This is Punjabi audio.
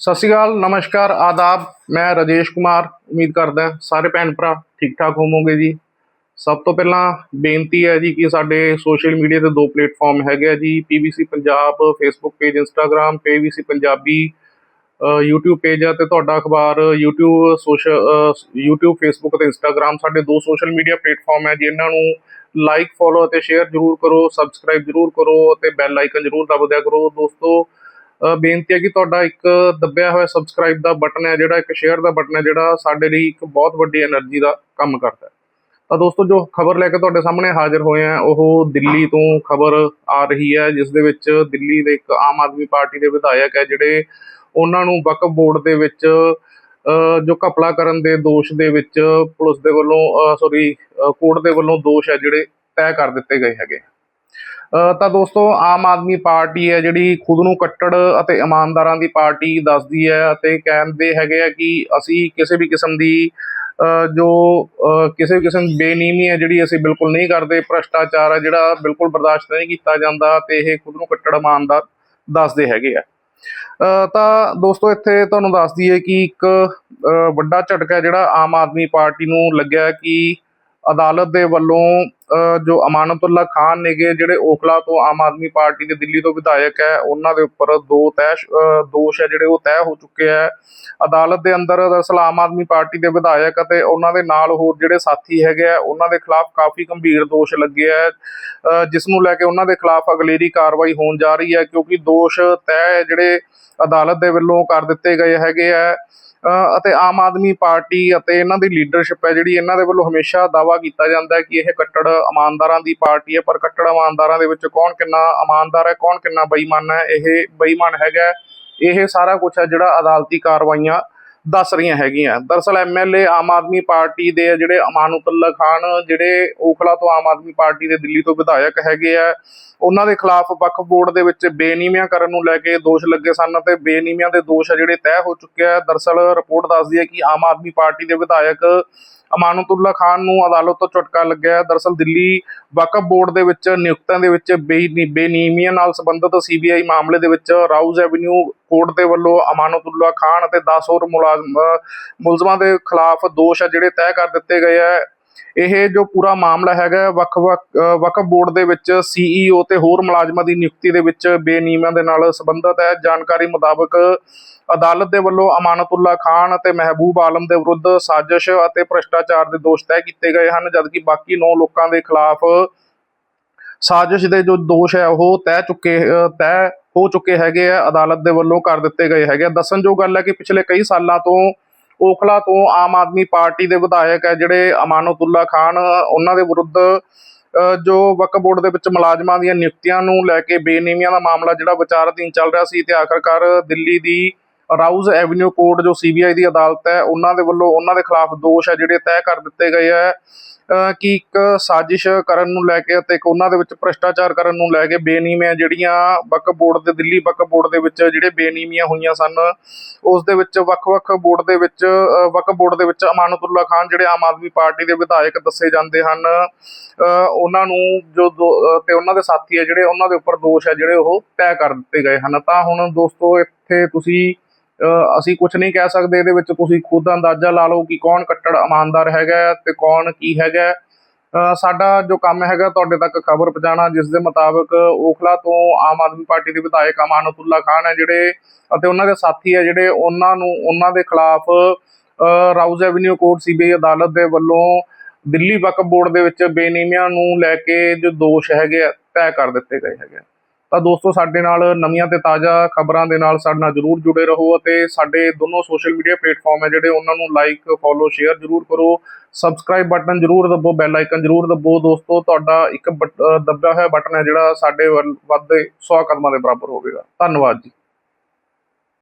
ਸਤਿ ਸ਼੍ਰੀ ਅਕਾਲ ਨਮਸਕਾਰ ਆਦਾਬ। ਮੈਂ ਰਾਜੇਸ਼ ਕੁਮਾਰ ਉਮੀਦ ਕਰਦਾ ਸਾਰੇ ਭੈਣ ਭਰਾ ਠੀਕ ਠਾਕ ਹੋਵੋਗੇ ਜੀ। ਸਭ ਤੋਂ ਪਹਿਲਾਂ ਬੇਨਤੀ ਹੈ ਜੀ ਕਿ ਸਾਡੇ ਸੋਸ਼ਲ ਮੀਡੀਆ ਤੇ ਦੋ ਪਲੇਟਫਾਰਮ ਹੈਗੇ ਆ ਜੀ PBC Punjab Facebook page Instagram PBC Punjabi ਅ, YouTube ਪੇਜ ਆ ਤੇ ਤੁਹਾਡਾ ਅਖਬਾਰ YouTube ਸੋਸ਼ਲ YouTube Facebook ਤੇ Instagram ਸਾਡੇ ਦੋ ਸੋਸ਼ਲ ਮੀਡੀਆ ਪਲੇਟਫਾਰਮ ਹੈ ਜਿਨ੍ਹਾਂ ਨੂੰ ਲਾਈਕ ਫੋਲੋ ਅਤੇ ਸ਼ੇਅਰ ਜਰੂਰ ਕਰੋ ਸਬਸਕ੍ਰਾਈਬ ਜਰੂਰ ਕਰੋ ਅਤੇ ਬੈਲ ਆਈਕਨ ਜਰੂਰ ਦਬ ਦਿਆ ਕਰੋ। ਦੋਸਤੋ ਬੇਨਤੀ ਹੈ ਕਿ ਤੁਹਾਡਾ ਇੱਕ ਦੱਬਿਆ ਹੋਇਆ ਸਬਸਕ੍ਰਾਈਬ ਦਾ ਬਟਨ ਹੈ, ਜਿਹੜਾ ਇੱਕ ਸ਼ੇਅਰ ਦਾ ਬਟਨ ਹੈ, ਜਿਹੜਾ ਸਾਡੇ ਲਈ ਇੱਕ ਬਹੁਤ ਵੱਡੀ એનર્ਜੀ ਦਾ ਕੰਮ ਕਰਦਾ ਹੈ। ਤਾਂ ਦੋਸਤੋ, ਜੋ ਖਬਰ ਲੈ ਕੇ ਤੁਹਾਡੇ ਸਾਹਮਣੇ ਹਾਜ਼ਰ ਹੋਏ ਆ ਉਹ ਦਿੱਲੀ ਤੋਂ ਖਬਰ ਆ ਰਹੀ ਹੈ, ਜਿਸ ਦੇ ਵਿੱਚ ਦਿੱਲੀ ਦੇ ਇੱਕ ਆਮ ਆਦਮੀ ਪਾਰਟੀ ਦੇ ਵਿਧਾਇਕ ਹੈ, ਜਿਹੜੇ ਉਹਨਾਂ ਨੂੰ ਵਕਫ ਬੋਰਡ ਦੇ ਵਿੱਚ ਜੋ ਕਪਲਾ ਕਰਨ ਦੇ ਦੋਸ਼ ਦੇ ਵਿੱਚ ਪੁਲਿਸ ਦੇ ਵੱਲੋਂ ਸੌਰੀ ਕੋਰਟ ਦੇ ਵੱਲੋਂ ਦੋਸ਼ ਹੈ, ਜਿਹੜੇ ਤੈਅ ਕਰ ਦਿੱਤੇ ਗਏ ਹੈਗੇ। ਤਾਂ ਦੋਸਤੋ, ਆਮ ਆਦਮੀ ਪਾਰਟੀ ਹੈ ਜਿਹੜੀ ਖੁਦ ਨੂੰ ਕੱਟੜ ਅਤੇ ਇਮਾਨਦਾਰਾਂ ਦੀ ਪਾਰਟੀ ਦੱਸਦੀ ਹੈ ਅਤੇ ਕਹਿੰਦੇ ਹੈਗੇ ਆ ਕਿ ਅਸੀਂ ਕਿਸੇ ਵੀ ਕਿਸਮ ਦੀ ਜੋ ਕਿਸੇ ਵੀ ਕਿਸਮ ਦੀ ਬੇਨੀਮੀ ਹੈ ਜਿਹੜੀ ਅਸੀਂ ਬਿਲਕੁਲ ਨਹੀਂ ਕਰਦੇ, ਭ੍ਰਸ਼ਟਾਚਾਰ ਹੈ ਜਿਹੜਾ ਬਿਲਕੁਲ ਬਰਦਾਸ਼ਤ ਨਹੀਂ ਕੀਤਾ ਜਾਂਦਾ ਤੇ ਇਹ ਖੁਦ ਨੂੰ ਕੱਟੜ ਇਮਾਨਦਾਰ ਦੱਸਦੇ ਹੈਗੇ ਆ। ਤਾਂ ਦੋਸਤੋ, ਇੱਥੇ ਤੁਹਾਨੂੰ ਦੱਸ ਦਈਏ ਕਿ ਇੱਕ ਵੱਡਾ ਝਟਕਾ ਜਿਹੜਾ ਆਮ ਆਦਮੀ ਪਾਰਟੀ ਨੂੰ ਲੱਗਿਆ ਕਿ ਅਦਾਲਤ ਦੇ ਵੱਲੋਂ ਜੋ ਅਮਾਨਤੁੱਲਾ ਖਾਨ ਨੇਗੇ, ਜਿਹੜੇ ਓਖਲਾ ਤੋਂ ਆਮ ਆਦਮੀ ਪਾਰਟੀ ਦੇ ਦਿੱਲੀ ਤੋਂ ਵਿਧਾਇਕ ਹੈ, ਉਹਨਾਂ ਦੇ ਉੱਪਰ ਦੋ ਤੈਅ ਦੋਸ਼ ਹੈ ਜਿਹੜੇ ਉਹ ਤੈਅ ਹੋ ਚੁੱਕੇ ਹੈ। ਅਦਾਲਤ ਦੇ ਅੰਦਰ ਦਰਅਸਲ ਆਮ ਆਦਮੀ ਪਾਰਟੀ ਦੇ ਵਿਧਾਇਕ ਅਤੇ ਉਹਨਾਂ ਦੇ ਨਾਲ ਹੋਰ ਜਿਹੜੇ ਸਾਥੀ ਹੈਗੇ ਆ ਉਹਨਾਂ ਦੇ ਖਿਲਾਫ ਕਾਫੀ ਗੰਭੀਰ ਦੋਸ਼ ਲੱਗੇ ਆ ਜਿਸ ਨੂੰ ਲੈ ਕੇ ਉਹਨਾਂ ਦੇ ਖਿਲਾਫ ਅਗਲੇਰੀ ਕਾਰਵਾਈ ਹੋਣ ਜਾ ਰਹੀ ਹੈ, ਕਿਉਂਕਿ ਦੋਸ਼ ਤੈਅ ਜਿਹੜੇ ਅਦਾਲਤ ਦੇ ਵੱਲੋਂ ਕਰ ਦਿੱਤੇ ਗਏ ਹੈਗੇ ਆ ਅਤੇ ਆਮ ਆਦਮੀ ਪਾਰਟੀ ਅਤੇ ਇਹਨਾਂ ਦੀ ਲੀਡਰਸ਼ਿਪ ਹੈ ਜਿਹੜੀ ਇਹਨਾਂ ਦੇ ਵੱਲੋਂ ਹਮੇਸ਼ਾ ਦਾਵਾ ਕੀਤਾ ਜਾਂਦਾ ਹੈ ਕਿ ਇਹ ਕੱਟੜ ਇਮਾਨਦਾਰਾਂ ਦੀ ਪਾਰਟੀ ਹੈ, ਪਰ ਕੱਟੜ ਇਮਾਨਦਾਰਾਂ ਦੇ ਵਿੱਚ ਕੌਣ ਕਿੰਨਾ ਇਮਾਨਦਾਰ ਹੈ, ਕੌਣ ਕਿੰਨਾ ਬੇਈਮਾਨ ਹੈ, ਇਹ ਬੇਈਮਾਨ ਹੈਗਾ ਇਹ ਸਾਰਾ ਕੁਝ ਹੈ ਜਿਹੜਾ ਅਦਾਲਤੀ ਕਾਰਵਾਈਆਂ ਦੱਸ ਰਹੀਆਂ ਹੈਗੀਆਂ। ਦਰਅਸਲ ਐਮਐਲਏ ਆਮ ਆਦਮੀ ਪਾਰਟੀ ਦੇ ਜਿਹੜੇ ਅਮਾਨੁਤੁੱਲਾ ਖਾਨ, ਜਿਹੜੇ ਓਖਲਾ ਤੋਂ ਆਮ ਆਦਮੀ ਪਾਰਟੀ ਦੇ ਦਿੱਲੀ ਤੋਂ ਵਿਧਾਇਕ ਹੈਗੇ ਆ, ਉਹਨਾਂ ਦੇ ਖਿਲਾਫ ਵਕਫ ਬੋਰਡ ਦੇ ਵਿੱਚ ਬੇਨੀਮੀਆਂ ਕਰਨ ਨੂੰ ਲੈ ਕੇ ਦੋਸ਼ ਲੱਗੇ ਸਨ ਤੇ ਬੇਨੀਮੀਆਂ ਦੇ ਦੋਸ਼ ਆ ਜਿਹੜੇ ਤੈਅ ਹੋ ਚੁੱਕੇ ਆ। ਦਰਅਸਲ ਰਿਪੋਰਟ ਦੱਸਦੀ ਹੈ ਕਿ ਆਮ ਆਦਮੀ ਪਾਰਟੀ ਦੇ ਵਿਧਾਇਕ ਅਮਾਨਤੁੱਲਾ ਖਾਨ ਨੂੰ ਅਦਾਲਤ ਤੋਂ ਝਟਕਾ ਲੱਗਿਆ ਹੈ। ਦਰਅਸਲ ਦਿੱਲੀ ਵਕਫ ਬੋਰਡ ਦੇ ਵਿੱਚ ਨਿਯੁਕਤਾਂ ਦੇ ਵਿੱਚ ਬੇਨੀ- ਬੇਨੀਮੀਆਂ ਨਾਲ ਸੰਬੰਧਿਤ ਸੀਬੀਆਈ ਮਾਮਲੇ ਦੇ ਵਿੱਚ ਰਾਊਜ਼ ਐਵਨਿਊ ਕੋਰਟ ਦੇ ਵੱਲੋਂ ਅਮਾਨਤੁੱਲਾ ਖਾਨ ਅਤੇ 10 ਹੋਰ ਮੁਲਾਜ਼ਮ ਮੁਲਜ਼ਮਾਂ ਦੇ ਖਿਲਾਫ ਦੋਸ਼ ਆ ਜਿਹੜੇ ਤੈਅ ਕਰ ਦਿੱਤੇ ਗਏ ਆ ਇਹ ਜੋ ਪੂਰਾ ਮਾਮਲਾ ਹੈਗਾ ਵੱਖ-ਵੱਖ ਅ, ਵਕਫ ਬੋਰਡ ਦੇ ਵਿੱਚ ਸੀਈਓ ਤੇ ਹੋਰ ਮੁਲਾਜ਼ਮਾਂ ਦੀ ਨਿਯੁਕਤੀ ਦੇ ਵਿੱਚ ਬੇਨੀਮੀਆਂ ਦੇ ਨਾਲ ਸੰਬੰਧਿਤ ਹੈ ਜਾਣਕਾਰੀ ਮੁਤਾਬਕ ਅਦਾਲਤ ਦੇ ਵੱਲੋਂ ਅਮਾਨਤੁੱਲਾ ਖਾਨ ਅਤੇ ਮਹਿਬੂਬ ਆਲਮ ਦੇ ਵਿਰੁੱਧ ਸਾਜ਼ਿਸ਼ ਅਤੇ ਭ੍ਰਿਸ਼ਟਾਚਾਰ ਦੇ ਦੋਸ਼ ਤੈਅ ਕੀਤੇ ਗਏ ਹਨ ਜਦਕਿ ਬਾਕੀ 9 ਲੋਕਾਂ ਦੇ ਖਿਲਾਫ ਸਾਜ਼ਿਸ਼ ਦੇ ਜੋ ਦੋਸ਼ ਹੈ ਉਹ ਤੈਅ ਚੁੱਕੇ ਅ, ਤੈਅ ਹੋ ਚੁੱਕੇ ਹੈਗੇ ਆ ਅਦਾਲਤ ਦੇ ਵੱਲੋਂ ਕਰ ਦਿੱਤੇ ਗਏ ਹੈਗੇ ਆ। ਦੱਸਣਯੋਗ ਗੱਲ ਹੈ ਕਿ ਪਿਛਲੇ ਕਈ ਸਾਲਾਂ ਤੋਂ ਓਖਲਾ ਤੋਂ ਆਮ ਆਦਮੀ ਪਾਰਟੀ ਦੇ ਵਿਧਾਇਕ ਹੈ ਜਿਹੜੇ ਅਮਾਨਤੁੱਲਾ ਖਾਨ, ਉਹਨਾਂ ਦੇ ਵਿਰੁੱਧ ਜੋ ਵਕਫ ਬੋਰਡ ਦੇ ਵਿੱਚ ਮੁਲਾਜ਼ਮਾਂ ਦੀਆਂ ਨਿਯੁਕਤੀਆਂ ਨੂੰ ਲੈ ਕੇ ਬੇਨੀਮੀਆਂ ਦਾ ਮਾਮਲਾ ਜਿਹੜਾ ਵਿਚਾਰਾਧੀਨ ਚੱਲ ਰਿਹਾ ਸੀ ਤੇ ਆਖਰਕਾਰ ਦਿੱਲੀ ਦੀ ਰਾਊਜ਼ ਐਵਨਿਊ ਕੋਰਟ, ਜੋ ਸੀਬੀਆਈ ਦੀ ਅਦਾਲਤ ਹੈ, ਉਹਨਾਂ ਦੇ ਵੱਲੋਂ ਉਹਨਾਂ ਦੇ ਖਿਲਾਫ ਦੋਸ਼ ਹੈ ਜਿਹੜੇ ਤੈਅ ਕਰ ਦਿੱਤੇ ਗਏ ਹੈ। ਕਿ ਇੱਕ ਸਾਜ਼ਿਸ਼ ਕਰਨ ਨੂੰ ਲੈ ਕੇ ਅਤੇ ਇੱਕ ਉਹਨਾਂ ਦੇ ਵਿੱਚ ਭ੍ਰਿਸ਼ਟਾਚਾਰ ਕਰਨ ਨੂੰ ਲੈ ਕੇ ਬੇਨੀਮੀਆਂ ਜਿਹੜੀਆਂ ਵਕਫ ਬੋਰਡ ਦੇ ਦਿੱਲੀ ਵਕਫ ਬੋਰਡ ਦੇ ਵਿੱਚ ਜਿਹੜੇ ਬੇਨੀਮੀਆਂ ਹੋਈਆਂ ਸਨ ਉਸ ਦੇ ਵਿੱਚ ਵੱਖ-ਵੱਖ ਬੋਰਡ ਦੇ ਵਿੱਚ ਅ, ਵਕਫ ਬੋਰਡ ਦੇ ਵਿੱਚ ਅਮਾਨਤੁੱਲਾ ਖਾਨ ਜਿਹੜੇ ਆਮ ਆਦਮੀ ਪਾਰਟੀ ਦੇ ਵਿਧਾਇਕ ਦੱਸੇ ਜਾਂਦੇ ਹਨ। ਉਹਨਾਂ ਨੂੰ ਜੋ ਦੋ- ਅ, ਤੇ ਉਹਨਾਂ ਦੇ ਸਾਥੀ ਹੈ ਜਿਹੜੇ ਉਹਨਾਂ ਦੇ ਉੱਪਰ ਦੋਸ਼ ਹੈ ਜਿਹੜੇ ਉਹ ਤੈਅ ਕਰ ਦਿੱਤੇ ਗਏ ਹਨ। ਤਾਂ ਹੁਣ ਦੋਸਤੋ ਇੱਥੇ ਤੁਸੀਂ ਅਸੀਂ ਕੁਝ ਨਹੀਂ ਕਹਿ ਸਕਦੇ ਇਹਦੇ ਵਿੱਚ ਤੁਸੀਂ ਖੁਦ ਅੰਦਾਜ਼ਾ ਲਾ ਲਓ ਕਿ ਕੌਣ ਕੱਟੜ ਇਮਾਨਦਾਰ ਹੈਗਾ ਹੈ ਤੇ ਕੌਣ ਕੀ ਹੈਗਾ ਸਾਡਾ ਜੋ ਕੰਮ ਹੈਗਾ ਤੁਹਾਡੇ ਤੱਕ ਖਬਰ ਪਹੁੰਚਾਉਣਾ ਜਿਸ ਦੇ ਮੁਤਾਬਕ ਓਖਲਾ ਤੋਂ ਆਮ ਆਦਮੀ ਪਾਰਟੀ ਦੇ ਵਿਧਾਇਕ ਅਮਾਨਤੁੱਲਾ ਖਾਨ ਹੈ ਜਿਹੜੇ ਅਤੇ ਉਹਨਾਂ ਦੇ ਸਾਥੀ ਹੈ ਜਿਹੜੇ ਉਹਨਾਂ ਨੂੰ ਉਹਨਾਂ ਦੇ ਖਿਲਾਫ ਰਾਊਜ਼ ਐਵਨਿਊ ਕੋਰਟ ਸੀਬੀਆਈ ਅਦਾਲਤ ਦੇ ਵੱਲੋਂ ਦਿੱਲੀ ਵਕਫ ਬੋਰਡ ਦੇ ਵਿੱਚ ਬੇਨੀਮੀਆਂ ਨੂੰ ਲੈ ਕੇ ਜੋ ਦੋਸ਼ ਹੈਗੇ ਆ, ਤੈਅ ਕਰ ਦਿੱਤੇ ਗਏ ਹੈਗੇ ਤਾਂ ਦੋਸਤੋ, ਸਾਡੇ ਨਾਲ ਨਵੀਆਂ ਤੇ ਤਾਜ਼ਾ ਖਬਰਾਂ ਦੇ ਨਾਲ ਸਾਡੇ ਨਾਲ ਜਰੂਰ ਜੁੜੇ ਰਹੋ ਅਤੇ ਸਾਡੇ ਦੋਨੋਂ ਸੋਸ਼ਲ ਮੀਡੀਆ ਪਲੇਟਫਾਰਮ ਹੈ ਜਿਹੜੇ ਉਹਨਾਂ ਨੂੰ ਲਾਈਕ ਫੋਲੋ ਸ਼ੇਅਰ ਜਰੂਰ ਕਰੋ। ਸਬਸਕ੍ਰਾਈਬ ਬਟਨ ਜਰੂਰ ਦਬੋ ਬੈਲ ਆਈਕਨ ਜਰੂਰ ਦਬੋ। ਦੋਸਤੋ, ਤੁਹਾਡਾ ਇੱਕ ਬਟ- ਦੱਬਿਆ ਹੋਇਆ ਬਟਨ ਹੈ ਜਿਹੜਾ ਸਾਡੇ ਵੱਲ ਵੱਧ 100 ਕਦਮਾਂ ਦੇ ਬਰਾਬਰ ਹੋਵੇਗਾ। ਧੰਨਵਾਦ ਜੀ।